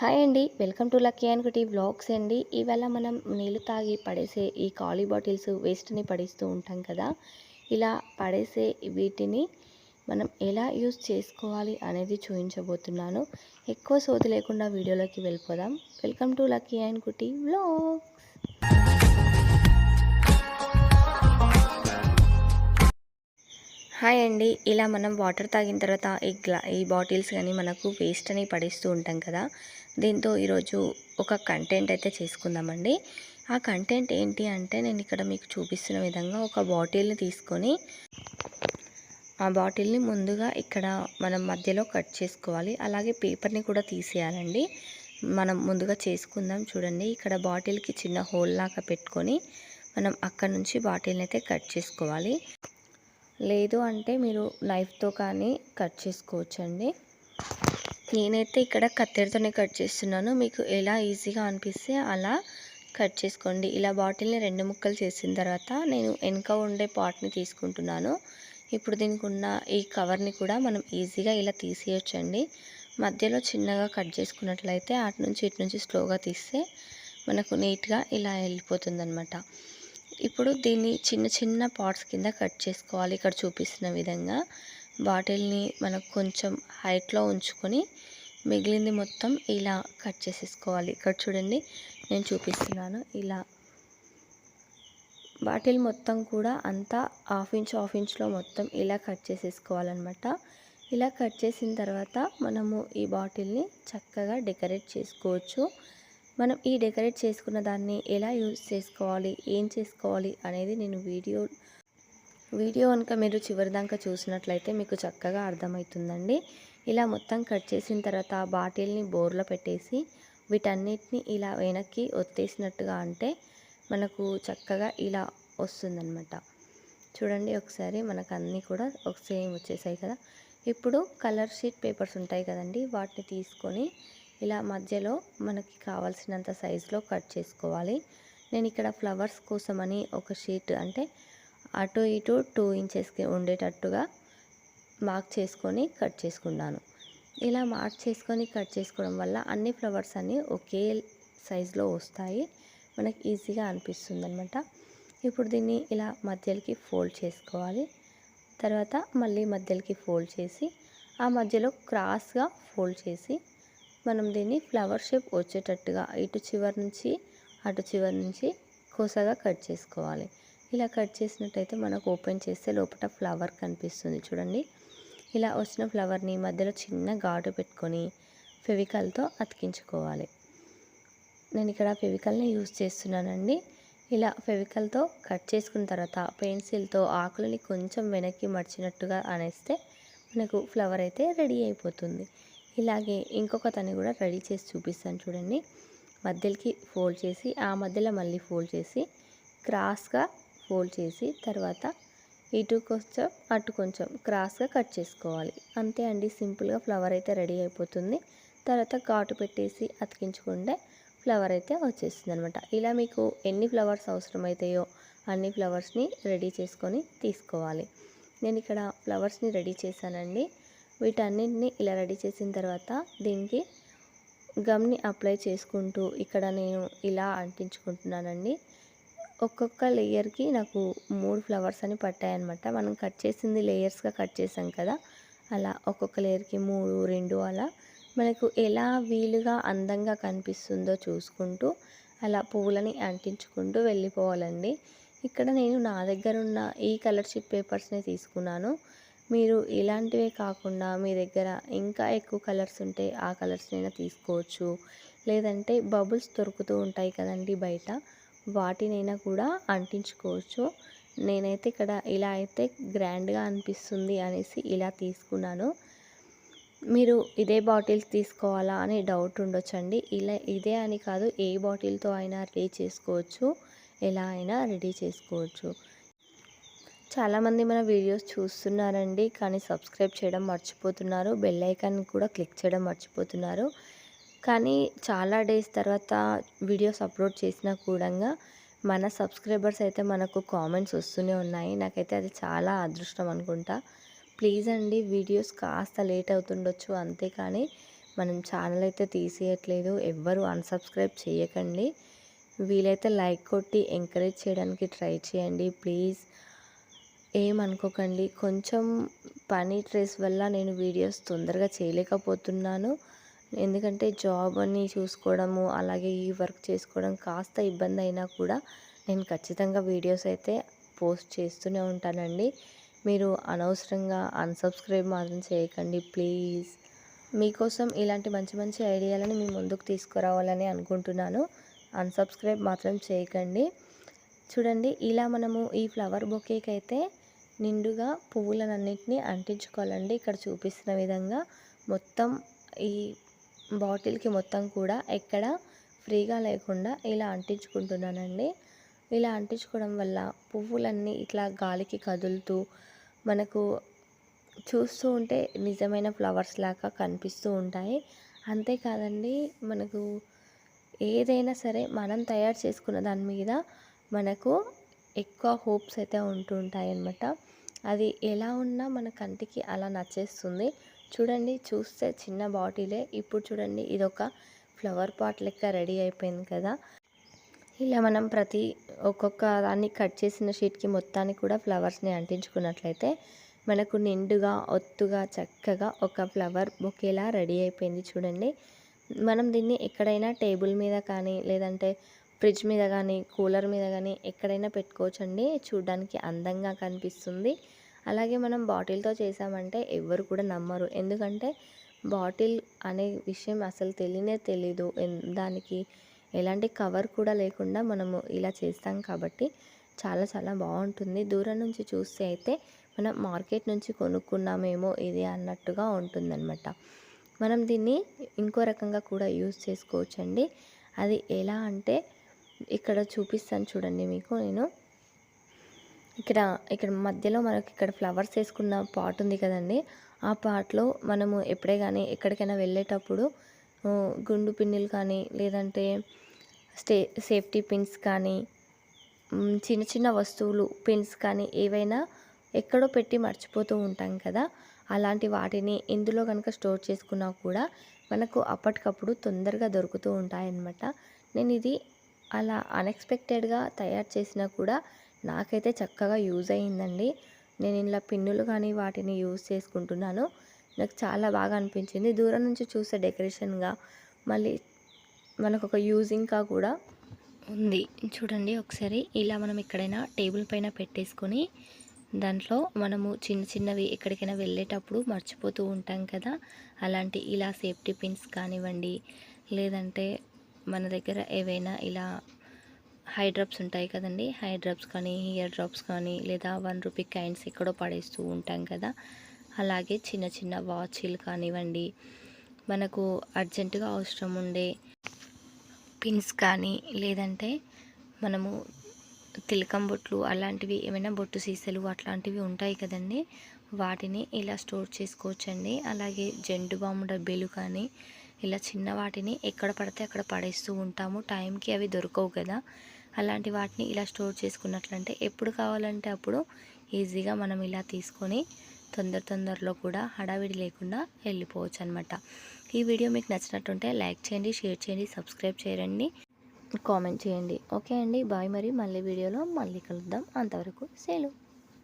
Hi అండి. Welcome to Lucky and Kutty vlogs అండి. ఇవాళ మనం నీళ్ళు తాగి పడేసే ఈ ఖాళీ బాటిల్స్ వేస్ట్ని పడేస్తూ ఉంటాం కదా. ఇలా పడేసే వీటిని మనం ఎలా యూస్ చేసుకోవాలి అనేది చూపించబోతున్నాను ఎక్కువ సోది లేకుండా వీడియోలోకి వెళ్ళిపోదాం. Welcome to Lucky and Kutty vlogs hi అండి. ఇలా మనం వాటర్ తాగిన తర్వాత ఈ గ్లా ఈ బాటిల్స్ కానీ మనకు వేస్ట్ అని పడేస్తూ ఉంటాం కదా. దీంతో ఈరోజు ఒక కంటెంట్ అయితే చేసుకుందామండి. ఆ కంటెంట్ ఏంటి అంటే నేను ఇక్కడ మీకు చూపిస్తున్న విధంగా ఒక బాటిల్ని తీసుకొని ఆ బాటిల్ని ముందుగా ఇక్కడ మనం మధ్యలో కట్ చేసుకోవాలి. అలాగే పేపర్ని కూడా తీసేయాలండి. మనం ముందుగా చేసుకుందాం చూడండి. ఇక్కడ బాటిల్కి చిన్న హోల్ లాగా పెట్టుకొని మనం అక్కడ నుంచి బాటిల్ని అయితే కట్ చేసుకోవాలి. లేదు అంటే మీరు నైఫ్తో కానీ కట్ చేసుకోవచ్చండి. నేనైతే ఇక్కడ కత్తెరతోనే కట్ చేస్తున్నాను. మీకు ఎలా ఈజీగా అనిపిస్తే అలా కట్ చేసుకోండి. ఇలా బాటిల్ని రెండు ముక్కలు చేసిన తర్వాత నేను వెనుక ఉండే పాట్ని తీసుకుంటున్నాను. ఇప్పుడు దీనికి ఉన్న ఈ కవర్ని కూడా మనం ఈజీగా ఇలా తీసేయచ్చండి. మధ్యలో చిన్నగా కట్ చేసుకున్నట్లయితే అటు నుంచి ఇటు నుంచి స్లోగా తీస్తే మనకు నీట్గా ఇలా వెళ్ళిపోతుంది అనమాట ఇప్పుడు దీన్ని చిన్న చిన్న పార్ట్స్ కింద కట్ చేసుకోవాలి. ఇక్కడ చూపిస్తున్న విధంగా. బాటిల్ని మనకు కొంచెం హైట్లో ఉంచుకొని మిగిలింది మొత్తం ఇలా కట్ చేసేసుకోవాలి. ఇక్కడ చూడండి నేను చూపిస్తున్నాను ఇలా. బాటిల్ మొత్తం కూడా అంతా హాఫ్ ఇంచ్ హాఫ్ ఇంచ్లో మొత్తం ఇలా కట్ చేసేసుకోవాలన్నమాట. ఇలా కట్ చేసిన తర్వాత మనము ఈ బాటిల్ని చక్కగా డెకరేట్ చేసుకోవచ్చు. మనం ఈ డెకరేట్ చేసుకున్న దాన్ని ఎలా యూజ్ చేసుకోవాలి ఏం చేసుకోవాలి అనేది నేను వీడియో వీడియో కనుక మీరు చివరి దాకా చూసినట్లయితే మీకు చక్కగా అర్థమవుతుందండి. ఇలా మొత్తం కట్ చేసిన తర్వాత ఆ బాటిల్ని బోర్లో పెట్టేసి వీటన్నిటిని ఇలా వెనక్కి ఒత్తేసినట్టుగా అంటే మనకు చక్కగా ఇలా వస్తుందన్నమాట. చూడండి ఒకసారి మనకు అన్నీ కూడా ఒక సేమ్ వచ్చేసాయి కదా. ఇప్పుడు కలర్ షీట్ పేపర్స్ ఉంటాయి కదండి వాటిని తీసుకొని ఇలా మధ్యలో మనకి కావాల్సినంత సైజులో కట్ చేసుకోవాలి. నేను ఇక్కడ ఫ్లవర్స్ కోసమని ఒక షీట్ అంటే అటు ఇటు టూ ఇంచెస్కి ఉండేటట్టుగా మార్క్ చేసుకొని కట్ చేసుకున్నాను. ఇలా మార్క్ చేసుకొని కట్ చేసుకోవడం వల్ల అన్ని ఫ్లవర్స్ అన్నీ ఒకే సైజులో వస్తాయి. మనకి ఈజీగా అనిపిస్తుంది అనమాట ఇప్పుడు దీన్ని ఇలా మధ్యలోకి ఫోల్డ్ చేసుకోవాలి. తర్వాత మళ్ళీ మధ్యలోకి ఫోల్డ్ చేసి ఆ మధ్యలో క్రాస్గా ఫోల్డ్ చేసి మనం దీన్ని ఫ్లవర్ షేప్ వచ్చేటట్టుగా ఇటు చివరి నుంచి అటు చివరి నుంచి కోసగా కట్ చేసుకోవాలి. ఇలా కట్ చేసినట్టయితే మనకు ఓపెన్ చేస్తే లోపల ఫ్లవర్ కనిపిస్తుంది చూడండి. ఇలా వచ్చిన ఫ్లవర్ని మధ్యలో చిన్న ఘాటు పెట్టుకొని ఫెవికల్తో అతికించుకోవాలి. నేను ఇక్కడ ఫెవికల్ని యూజ్ చేస్తున్నానండి. ఇలా ఫెవికల్తో కట్ చేసుకున్న తర్వాత పెన్సిల్తో ఆకులని కొంచెం వెనక్కి మడిచినట్టుగా అనేస్తే మనకు ఫ్లవర్ అయితే రెడీ అయిపోతుంది. ఇలాగే ఇంకొక తని కూడా రెడీ చేసి చూపిస్తాను చూడండి. మధ్యలోకి ఫోల్డ్ చేసి ఆ మధ్యలో మళ్ళీ ఫోల్డ్ చేసి క్రాస్గా ఫోల్డ్ చేసి తర్వాత ఇటు కొంచెం అటు కొంచెం క్రాస్గా కట్ చేసుకోవాలి. అంతే అండి. సింపుల్గా ఫ్లవర్ అయితే రెడీ అయిపోతుంది. తర్వాత ఘాటు పెట్టేసి అతికించుకుంటే ఫ్లవర్ అయితే వచ్చేస్తుంది అనమాట ఇలా మీకు ఎన్ని ఫ్లవర్స్ అవసరమవుతాయో అన్ని ఫ్లవర్స్ని రెడీ చేసుకొని తీసుకోవాలి. నేను ఇక్కడ ఫ్లవర్స్ని రెడీ చేశానండి. వీటన్నింటినీ ఇలా రెడీ చేసిన తర్వాత దీనికి గమ్ని అప్లై చేసుకుంటూ ఇక్కడ నేను ఇలా అంటించుకుంటున్నానండి. ఒక్కొక్క లేయర్కి నాకు మూడు ఫ్లవర్స్ అని పట్టాయన్నమాట. మనం కట్ చేసింది లేయర్స్గా కట్ చేసాం కదా అలా ఒక్కొక్క లేయర్కి మూడు రెండు అలా మనకు ఎలా వీలుగా అందంగా కనిపిస్తుందో చూసుకుంటూ అలా పువ్వులని అంటించుకుంటూ వెళ్ళిపోవాలండి. ఇక్కడ నేను నా దగ్గర ఉన్న ఈ కలర్ షీట్ పేపర్స్ని తీసుకున్నాను. మీరు ఇలాంటివే కాకుండా మీ దగ్గర ఇంకా ఎక్కువ కలర్స్ ఉంటే ఆ కలర్స్నైనా తీసుకోవచ్చు. లేదంటే బబుల్స్ దొరుకుతూ ఉంటాయి కదండి బయట. వాటినైనా కూడా అంటించుకోవచ్చు. నేనైతే ఇక్కడ ఇలా అయితే గ్రాండ్గా అనిపిస్తుంది అనేసి ఇలా తీసుకున్నాను. మీరు ఇదే బాటిల్స్ తీసుకోవాలా అని డౌట్ ఉండొచ్చండి. ఇలా ఇదే అని కాదు ఏ బాటిల్తో అయినా రెడీ చేసుకోవచ్చు. ఎలా అయినా రెడీ చేసుకోవచ్చు. చాలామంది మన వీడియోస్ చూస్తున్నారండి కానీ సబ్స్క్రైబ్ చేయడం మర్చిపోతున్నారు. బెల్ ఐకాన్ కూడా క్లిక్ చేయడం మర్చిపోతున్నారు. కానీ చాలా డేస్ తర్వాత వీడియోస్ అప్లోడ్ చేసినా కూడా మన సబ్స్క్రైబర్స్ అయితే మనకు కామెంట్స్ వస్తూనే ఉన్నాయి. నాకైతే అది చాలా అదృష్టం అనుకుంటా. ప్లీజ్ అండి వీడియోస్ కాస్త లేట్ అవుతుండొచ్చు అంతేకాని మనం ఛానల్ అయితే తీసేయట్లేదు. ఎవ్వరు అన్సబ్స్క్రైబ్ చేయకండి. వీలైతే లైక్ కొట్టి ఎంకరేజ్ చేయడానికి ట్రై చేయండి. ప్లీజ్ ఏమనుకోకండి. కొంచెం పని ట్రేస్ వల్ల నేను వీడియోస్ తొందరగా చేయలేకపోతున్నాను. ఎందుకంటే జాబ్ అని చూసుకోవడము అలాగే ఈ వర్క్ చేసుకోవడం కాస్త ఇబ్బంది అయినా కూడా నేను ఖచ్చితంగా వీడియోస్ అయితే పోస్ట్ చేస్తూనే ఉంటానండి. మీరు అనవసరంగా అన్సబ్స్క్రైబ్ మాత్రం చేయకండి ప్లీజ్. మీకోసం ఇలాంటి మంచి మంచి ఐడియాలని మీ ముందుకు తీసుకురావాలని అనుకుంటున్నాను. అన్సబ్స్క్రైబ్ మాత్రం చేయకండి. చూడండి ఇలా మనము ఈ ఫ్లవర్ బొకేకి అయితే నిండుగా పువ్వులన్నింటినీ అంటించుకోవాలండి. ఇక్కడ చూపిస్తున్న విధంగా మొత్తం ఈ బాటిల్కి మొత్తం కూడా ఎక్కడ ఫ్రీగా లేకుండా ఇలా అంటించుకుంటున్నానండి. ఇలా అంటించుకోవడం వల్ల పువ్వులన్నీ ఇట్లా గాలికి కదులుతూ మనకు చూస్తూ ఉంటే నిజమైన ఫ్లవర్స్ లాగా కనిపిస్తూ ఉంటాయి. అంతేకాదండి మనకు ఏదైనా సరే మనం తయారు చేసుకున్న దాని మీద మనకు ఎక్కువ హోప్స్ అయితే ఉంటుంటాయి అన్నమాట అది ఎలా ఉన్నా మన కంటికి అలా నచ్చేస్తుంది. చూడండి చూస్తే చిన్న బాటిలే. ఇప్పుడు చూడండి ఇదొక ఫ్లవర్ పాట్ లెక్క రెడీ అయిపోయింది కదా. ఇలా మనం ప్రతి ఒక్కొక్క దాన్ని కట్ చేసిన షీట్కి మొత్తానికి కూడా ఫ్లవర్స్ని అంటించుకున్నట్లయితే మనకు నిండుగా ఒత్తుగా చక్కగా ఒక ఫ్లవర్ బొకేలా రెడీ అయిపోయింది చూడండి. మనం దీన్ని ఎక్కడైనా టేబుల్ మీద కానీ లేదంటే ఫ్రిడ్జ్ మీద కానీ కూలర్ మీద కానీ ఎక్కడైనా పెట్టుకోవచ్చండి. చూడడానికి అందంగా కనిపిస్తుంది. అలాగే మనం బాటిల్తో చేసామంటే ఎవ్వరు కూడా నమ్మరు. ఎందుకంటే బాటిల్ అనే విషయం అసలు తెలియనే తెలీదు. దానికి ఎలాంటి కవర్ కూడా లేకుండా మనము ఇలా చేస్తాం కాబట్టి చాలా చాలా బాగుంటుంది. దూరం నుంచి చూస్తే అయితే మనం మార్కెట్ నుంచి కొనుక్కున్నామేమో ఇది అన్నట్టుగా ఉంటుందన్నమాట. మనం దీన్ని ఇంకో రకంగా కూడా యూజ్ చేసుకోవచ్చండి. అది ఎలా అంటే ఇక్కడ చూపిస్తాను చూడండి మీకు నేను. ఇక్కడ ఇక్కడ మధ్యలో మనకి ఇక్కడ ఫ్లవర్స్ వేసుకున్న పాట్ ఉంది కదండి. ఆ పాట్లో మనము ఎప్పుడే కానీ ఎక్కడికైనా వెళ్ళేటప్పుడు గుండు పిన్నులు కానీ లేదంటే స్టే సేఫ్టీ పిన్స్ కానీ చిన్న చిన్న వస్తువులు పిన్స్ కానీ ఏవైనా ఎక్కడో పెట్టి మర్చిపోతూ ఉంటాం కదా. అలాంటి వాటిని ఇందులో కనుక స్టోర్ చేసుకున్నా కూడా మనకు అప్పటికప్పుడు తొందరగా దొరుకుతూ ఉంటాయన్నమాట. నేను ఇది అలా అన్ఎక్స్పెక్టెడ్గా తయారు చేసినా కూడా నాకైతే చక్కగా యూజ్ అయ్యిందండి. నేను ఇలా పిన్నులు కానీ వాటిని యూజ్ చేసుకుంటున్నాను. నాకు చాలా బాగా అనిపించింది. దూరం నుంచి చూసే డెకరేషన్గా మళ్ళీ మనకు ఒక యూజింగ్గా కూడా ఉంది. చూడండి ఒకసారి. ఇలా మనం ఎక్కడైనా టేబుల్ పైన పెట్టేసుకొని దాంట్లో మనము చిన్న చిన్నవి ఎక్కడికైనా వెళ్ళేటప్పుడు మర్చిపోతూ ఉంటాం కదా. అలాంటి ఇలా సేఫ్టీ పిన్స్ కానివ్వండి లేదంటే మన దగ్గర ఏవైనా ఇలా హై డ్రాప్స్ ఉంటాయి కదండి. హై డ్రాప్స్ కానీ ఇయర్ డ్రాప్స్ కానీ లేదా వన్ రూపీ కైన్స్ ఎక్కడో పడేస్తూ ఉంటాం కదా. అలాగే చిన్న చిన్న వాచ్లు కానివ్వండి మనకు అర్జెంటుగా అవసరం ఉండే పిన్స్ కానీ లేదంటే మనము తిలకం బొట్లు అలాంటివి ఏమైనా బొట్టు సీసలు అట్లాంటివి ఉంటాయి కదండి. వాటిని ఇలా స్టోర్ చేసుకోవచ్చండి. అలాగే జెండు బాము డబ్బీలు కానీ ఇలా చిన్న వాటిని ఎక్కడ పడితే అక్కడ పడేస్తూ ఉంటాము. టైంకి అవి దొరకవు కదా. అలాంటి వాటిని ఇలా స్టోర్ చేసుకున్నట్లంటే ఎప్పుడు కావాలంటే అప్పుడు ఈజీగా మనం ఇలా తీసుకొని తొందర తొందరలో కూడా హడావిడి లేకుండా వెళ్ళిపోవచ్చు అనమాట ఈ వీడియో మీకు నచ్చినట్టుంటే లైక్ చేయండి షేర్ చేయండి సబ్స్క్రైబ్ చేయండి కామెంట్ చేయండి. ఓకే అండి బాయ్ మరి. మళ్ళీ వీడియోలో మళ్ళీ కలుద్దాం. అంతవరకు సేలు